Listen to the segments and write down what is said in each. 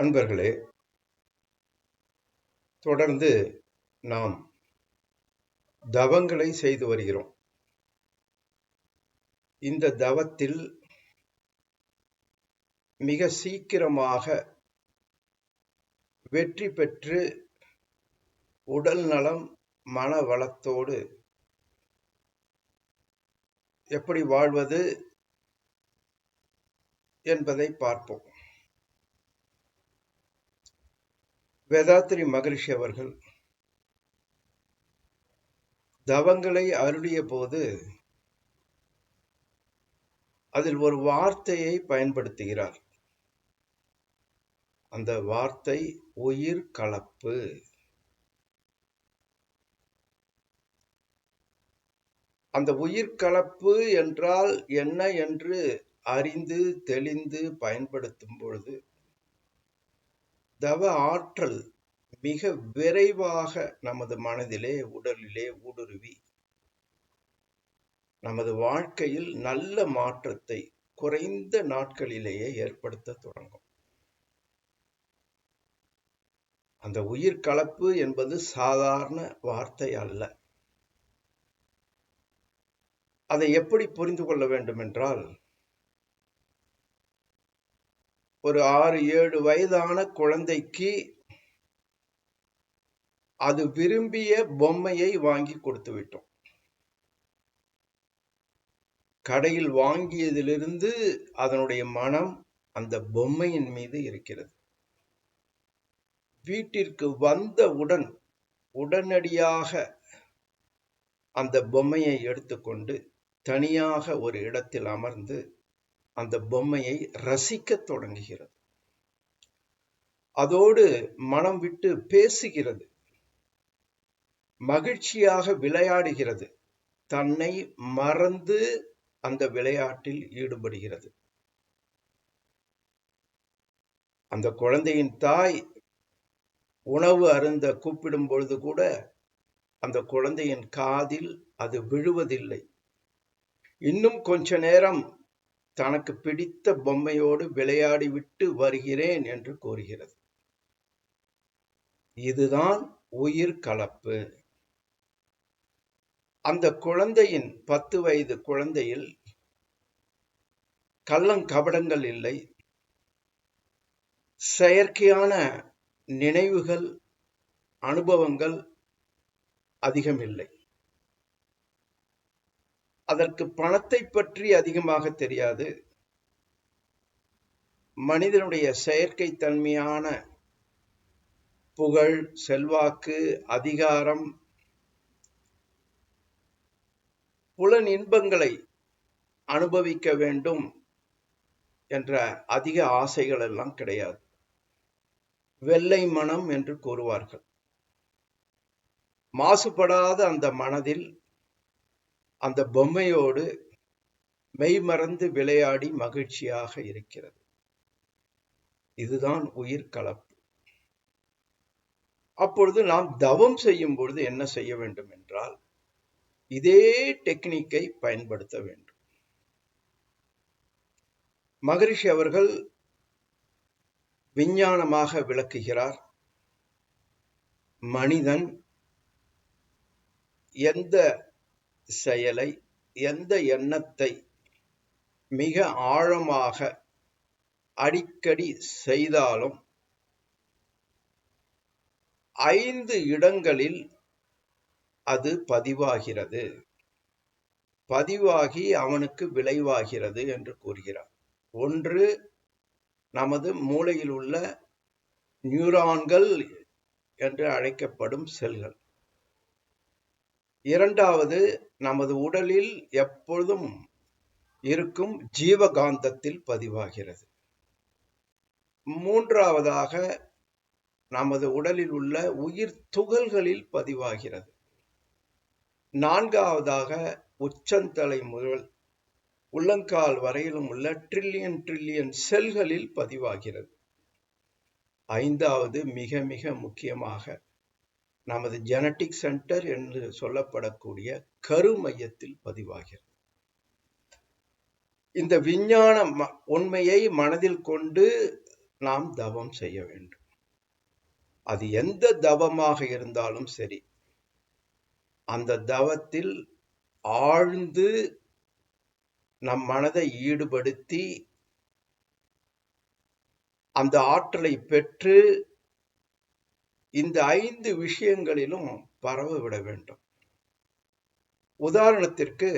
அன்பர்களே தொடர்ந்து நாம் தவங்களை செய்து வருகிறோம். இந்த தவத்தில் மிக சீக்கிரமாக வெற்றி பெற்று உடல் நலம் மன வளத்தோடு எப்படி வாழ்வது என்பதை பார்ப்போம். வேதாத்திரி மகரிஷி அவர்கள் தவங்களை அருளிய போது அதில் ஒரு வார்த்தையை பயன்படுத்துகிறார். அந்த வார்த்தை உயிர் கலப்பு. அந்த உயிர் கலப்பு என்றால் என்ன என்று அறிந்து தெளிந்து பயன்படுத்தும் பொழுது தவ ஆற்றல் மிக விரைவாக நமது மனதிலே உடலிலே ஊடுருவி நமது வாழ்க்கையில் நல்ல மாற்றத்தை குறைந்த நாட்களிலேயே ஏற்படுத்த தொடங்கும். அந்த உயிர் கலப்பு என்பது சாதாரண வார்த்தை அல்ல. அதை எப்படி புரிந்து கொள்ள வேண்டும் என்றால் ஒரு ஆறு ஏழு வயதான குழந்தைக்கு அது விரும்பிய பொம்மையை வாங்கி கொடுத்து விட்டோம். கடையில் வாங்கியதிலிருந்து அதனுடைய மனம் அந்த பொம்மையின் மீது இருக்கிறது. வீட்டிற்கு வந்தவுடன் உடனடியாக அந்த பொம்மையை எடுத்துக்கொண்டு தனியாக ஒரு இடத்தில் அமர்ந்து அந்த பொம்மையை ரசிக்க தொடங்குகிறது. அதோடு மனம் விட்டு பேசுகிறது. மகிழ்ச்சியாக விளையாடுகிறது. தன்னை மறந்து அந்த விளையாட்டில் ஈடுபடுகிறது. அந்த குழந்தையின் தாய் உணவு அருந்த கூப்பிடும் பொழுது கூட அந்த குழந்தையின் காதில் அது விழுவதில்லை. இன்னும் கொஞ்ச நேரம் தனக்கு பிடித்த பொம்மையோடு விளையாடி விட்டு வருகிறேன் என்று கூறுகிறது. இதுதான் உயிர் கலப்பு. அந்த குழந்தையின் பத்து வயது குழந்தையில் கள்ளங்கபடங்கள் இல்லை. செயற்கையான நினைவுகள் அனுபவங்கள் அதிகம் இல்லை. அதற்கு பணத்தை பற்றி அதிகமாக தெரியாது. மனிதனுடைய செயற்கை தன்மையான புகழ் செல்வாக்கு அதிகாரம் புலன் இன்பங்களை அனுபவிக்க வேண்டும் என்ற அதிக ஆசைகள் எல்லாம் கிடையாது. வெள்ளை மனம் என்று கூறுவார்கள். மாசுபடாத அந்த மனதில் அந்த பொம்மையோடு மெய்மறந்து விளையாடி மகிழ்ச்சியாக இருக்கிறது. இதுதான் உயிர் கலப்பு. அப்பொழுது நாம் தவம் செய்யும் பொழுது என்ன செய்ய வேண்டும் என்றால் இதே டெக்னிக்கை பயன்படுத்த வேண்டும். மகரிஷி அவர்கள் விஞ்ஞானமாக விளக்குகிறார் மனிதன் எந்த செயலை எந்த எண்ணத்தை மிக ஆழமாக அடிக்கடி செய்தாலும் ஐந்து இடங்களில் அது பதிவாகிறது. பதிவாகி அவனுக்கு விளைவாகிறது என்று கூறுகிறார். ஒன்று நமது மூளையில் உள்ள நியூரான்கள் என்று அழைக்கப்படும் செல்கள். இரண்டாவது நமது உடலில் எப்பொழுதும் இருக்கும் ஜீவகாந்தத்தில் பதிவாகிறது. மூன்றாவதாக நமது உடலில் உள்ள உயிர் துகள்களில் பதிவாகிறது. நான்காவதாக உச்சந்தலை முதல் உள்ளங்கால் வரையிலும் உள்ள ட்ரில்லியன் ட்ரில்லியன் செல்களில் பதிவாகிறது. ஐந்தாவது மிக மிக முக்கியமாக நமது ஜெனட்டிக் சென்டர் என்று சொல்லப்படக்கூடிய கரு மையத்தில் பதிவாகிறது. இந்த விஞ்ஞான உண்மையை மனதில் கொண்டு நாம் தவம் செய்ய வேண்டும். அது எந்த தவமாக இருந்தாலும் சரி அந்த தவத்தில் ஆழ்ந்து நம் மனதை ஈடுபடுத்தி அந்த ஆற்றலை பெற்று இந்த ஐந்து விஷயங்களிலும் பரவ விட வேண்டும். உதாரணத்திற்கு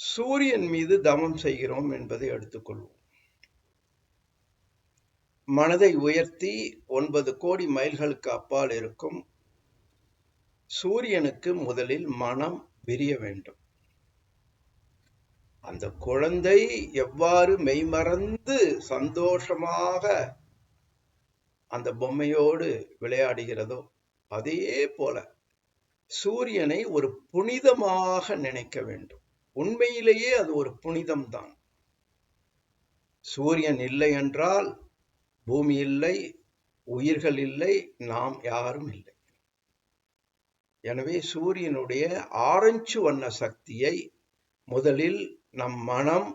சூரியன் மீது தவம் செய்கிறோம் என்பதை எடுத்துக்கொள்வோம். மனதை உயர்த்தி ஒன்பது கோடி மைல்களுக்கு அப்பால் இருக்கும் சூரியனுக்கு முதலில் மனம் விரிய வேண்டும். அந்த குழந்தை எவ்வாறு மெய்மறந்து சந்தோஷமாக அந்த பொம்மையோடு விளையாடுகிறதோ அதே போல சூரியனை ஒரு புனிதமாக நினைக்க வேண்டும். உண்மையிலேயே அது ஒரு புனிதம்தான். சூரியன் இல்லை என்றால் பூமி இல்லை உயிர்கள் இல்லை நாம் யாரும் இல்லை. எனவே சூரியனுடைய ஆரஞ்சு வண்ண சக்தியை முதலில் நம் மனம்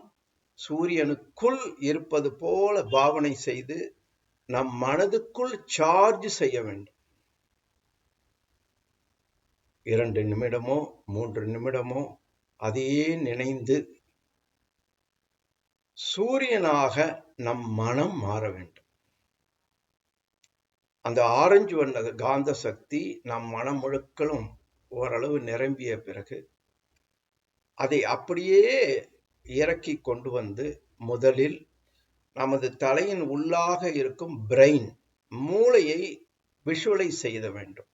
சூரியனுக்குள் இருப்பது போல பாவனை செய்து நம் மனதுக்குள் சார்ஜ் செய்ய வேண்டும். இரண்டு நிமிடமோ மூன்று நிமிடமோ அதையே நினைந்து சூரியனாக நம் மனம் மாற வேண்டும். அந்த ஆரஞ்சு வண்ண காந்த சக்தி நம் மனம் முழுக்களும் ஓரளவு நிரம்பிய பிறகு அதை அப்படியே இறக்கி கொண்டு வந்து முதலில் நமது தலையின் உள்ளாக இருக்கும் பிரெயின் மூளையை விஷுவலைஸ் செய்த வேண்டும்.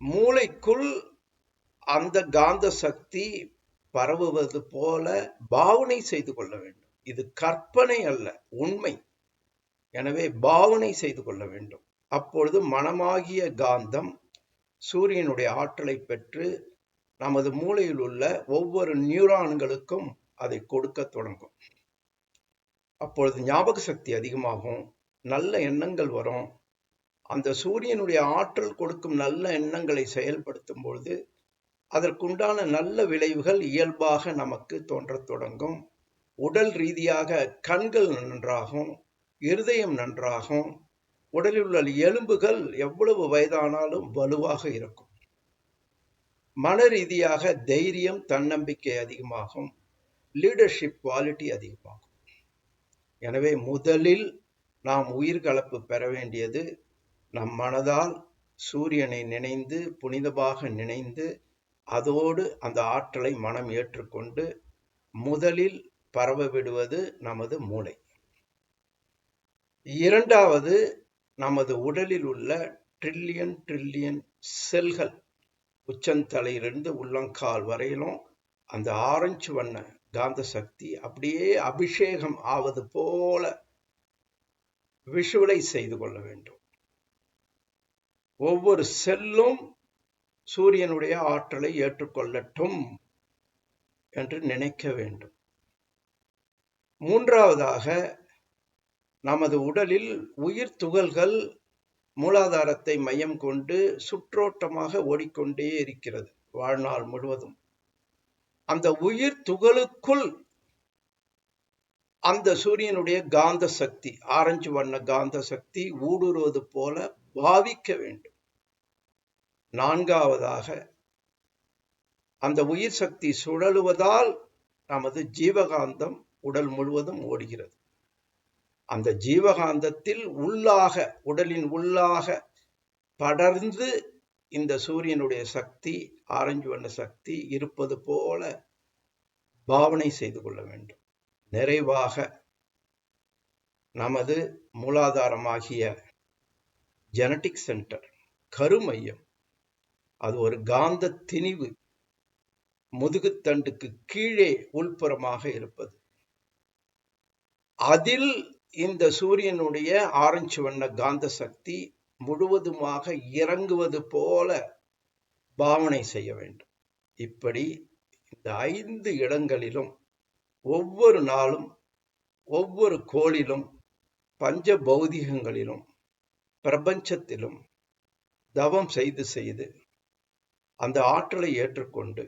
மூளைக்குள் அந்த காந்த சக்தி பரவுவது போல பாவனை செய்து கொள்ள வேண்டும். இது கற்பனை அல்ல உண்மை. எனவே பாவனை செய்து கொள்ள வேண்டும். அப்பொழுது மனமாகிய காந்தம் சூரியனுடைய ஆற்றலை பெற்று நமது மூளையில் உள்ள ஒவ்வொரு நியூரான்களுக்கும் அதை கொடுக்க தொடங்கும். அப்பொழுது ஞாபக சக்தி அதிகமாகும். நல்ல எண்ணங்கள் வரும். அந்த சூரியனுடைய ஆற்றல் கொடுக்கும் நல்ல எண்ணங்களை செயல்படுத்தும் பொழுது அதற்குண்டான நல்ல விளைவுகள் இயல்பாக நமக்கு தோன்றத் தொடங்கும். உடல் ரீதியாக கண்கள் நன்றாகும். இருதயம் நன்றாகும். உடலில் உள்ள எலும்புகள் எவ்வளவு வயதானாலும் வலுவாக இருக்கும். மன ரீதியாக தைரியம் தன்னம்பிக்கை அதிகமாகும். லீடர்ஷிப் குவாலிட்டி அதிகமாகும். எனவே முதலில் நாம் உயிர் கலப்பு பெற வேண்டியது நம் மனதால் சூரியனை நினைந்து புனிதமாக நினைந்து அதோடு அந்த ஆற்றலை மனம் ஏற்றுக்கொண்டு முதலில் பரவ விடுவது நமது மூளை. இரண்டாவது நமது உடலில் உள்ள ட்ரில்லியன் ட்ரில்லியன் செல்கள் உச்சந்தலையிலிருந்து உள்ளங்கால் வரையிலும் அந்த ஆரஞ்சு வண்ண காந்த சக்தி அப்படியே அபிஷேகம் ஆவது போல விஷுவலை செய்து கொள்ள வேண்டும். ஒவ்வொரு செல்லும் சூரியனுடைய ஆற்றலை ஏற்றுக்கொள்ளட்டும் என்று நினைக்க வேண்டும். மூன்றாவதாக நமது உடலில் உயிர் துகள்கள் மூலாதாரத்தை மையம் கொண்டு சுற்றோட்டமாக ஓடிக்கொண்டே இருக்கிறது வாழ்நாள் முழுவதும். அந்த உயிர் துகளுக்குள் அந்த சூரியனுடைய காந்த சக்தி ஆரஞ்சு வண்ண காந்த சக்தி ஊடுருவது போல பாவிக்க வேண்டும். நான்காவதாக அந்த உயிர் சக்தி சுழலுவதால் நமது ஜீவகாந்தம் உடல் முழுவதும் ஓடுகிறது. அந்த ஜீவகாந்தத்தில் உள்ளாக உடலின் உள்ளாக படர்ந்து இந்த சூரியனுடைய சக்தி ஆரஞ்சு வண்ண சக்தி இருப்பது போல பாவனை செய்து கொள்ள வேண்டும். நிறைவாக நமது மூலாதாரமாகிய ஜெனட்டிக் சென்டர் கருமையம் அது ஒரு காந்த திணிவு முதுகுத்தண்டுக்கு கீழே உள்புறமாக இருப்பது. அதில் இந்த சூரியனுடைய ஆரஞ்சு வண்ண காந்த சக்தி முழுவதுமாக இறங்குவது போல பாவனை செய்ய வேண்டும். இப்படி இந்த ஐந்து இடங்களிலும் ஒவ்வொரு நாளும் ஒவ்வொரு கோளிலும் பஞ்ச பௌதிகங்களிலும் பிரபஞ்சத்திலும் தவம் செய்து செய்து அந்த ஆற்றலை ஏற்றுக்கொண்டு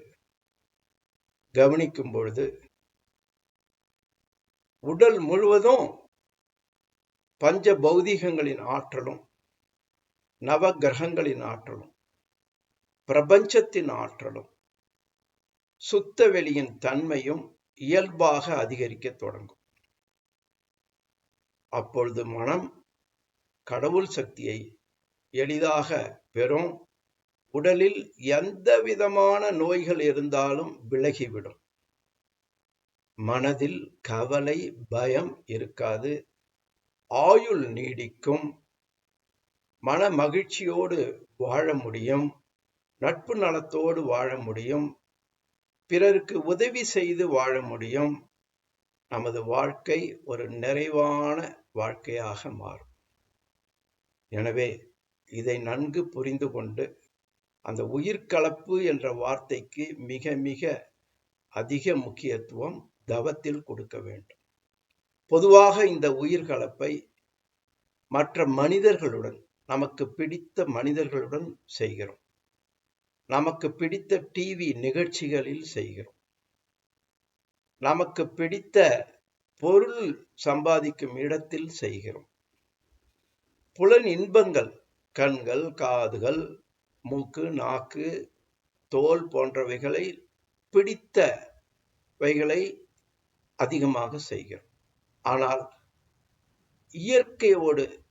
கவனிக்கும் பொழுது உடல் முழுவதும் பஞ்ச பௌதிகங்களின் ஆற்றலும் நவ கிரகங்களின் ஆற்றலும் பிரபஞ்சத்தின் ஆற்றலும் சுத்த வெளியின் தன்மையும் இயல்பாக அதிகரிக்க தொடங்கும். அப்பொழுது மனம் கடவுள் சக்தியை எளிதாக பெறும். உடலில் எந்த விதமான நோய்கள் இருந்தாலும் விலகிவிடும். மனதில் கவலை பயம் இருக்காது. ஆயுள் நீடிக்கும். மன மகிழ்ச்சியோடு வாழ முடியும். நட்பு நலத்தோடு வாழ முடியும். பிறருக்கு உதவி செய்து வாழ முடியும். நமது வாழ்க்கை ஒரு நிறைவான வாழ்க்கையாக மாறும். எனவே இதை நன்கு புரிந்து கொண்டு அந்த உயிர்கலப்பு என்ற வார்த்தைக்கு மிக மிக அதிக முக்கியத்துவம் தவத்தில் கொடுக்க வேண்டும். பொதுவாக இந்த உயிர்கலப்பை மற்ற மனிதர்களுடன் நமக்கு பிடித்த மனிதர்களுடன் செய்கிறோம். நமக்கு பிடித்த டிவி நிகழ்ச்சிகளில் செய்கிறோம். நமக்கு பிடித்த பொருள் சம்பாதிக்கும் இடத்தில் செய்கிறோம். புலன் இன்பங்கள் கண்கள் காதுகள் மூக்கு நாக்கு தோல் போன்றவைகளை பிடித்தவைகளை அதிகமாக செய்கிறோம். ஆனால் இயற்கையோடு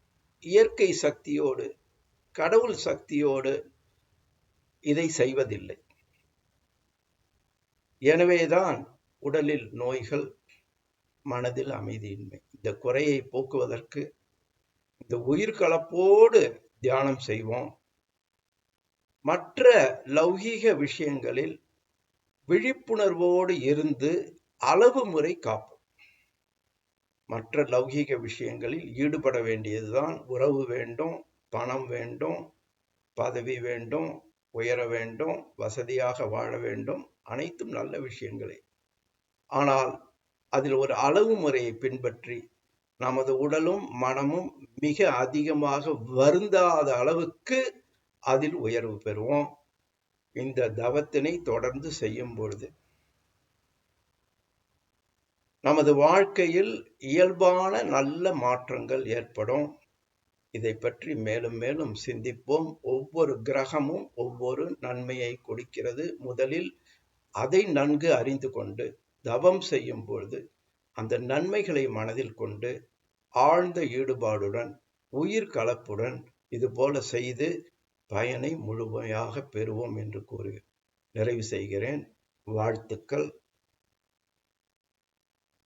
இயற்கை சக்தியோடு கடவுள் சக்தியோடு இதை செய்வதில்லை. எனவேதான் உடலில் நோய்கள் மனதில் அமைதியின்மை. இந்த குறையை போக்குவதற்கு இந்த உயிர்கலப்போடு தியானம் செய்வோம். மற்ற லௌகீக விஷயங்களில் விழிப்புணர்வோடு இருந்து அளவு முறை காப்போம். மற்ற லௌகீக விஷயங்களில் ஈடுபட வேண்டியதுதான் உறவு வேண்டும் பணம் வேண்டும் பதவி வேண்டும் உயர வேண்டும் வசதியாக வாழ வேண்டும். அனைத்தும் நல்ல விஷயங்களே. ஆனால் அதில் ஒரு அளவு முறையை பின்பற்றி நமது உடலும் மனமும் மிக அதிகமாக வருந்தாத அளவுக்கு அதில் உயர்வு பெறுவோம். இந்த தவத்தினை தொடர்ந்து செய்யும் பொழுது நமது வாழ்க்கையில் இயல்பான நல்ல மாற்றங்கள் ஏற்படும். இதை பற்றி மேலும் மேலும் சிந்திப்போம். ஒவ்வொரு கிரகமும் ஒவ்வொரு நன்மையை கொடுக்கிறது. முதலில் அதை நன்கு அறிந்து கொண்டு தவம் செய்யும் பொழுது அந்த நன்மைகளை மனதில் கொண்டு ஆழ்ந்த ஈடுபாடுடன் உயிர் கலப்புடன் இதுபோல செய்து பயனை முழுமையாக பெறுவோம் என்று கூறி நிறைவு செய்கிறேன். வாழ்த்துக்கள்.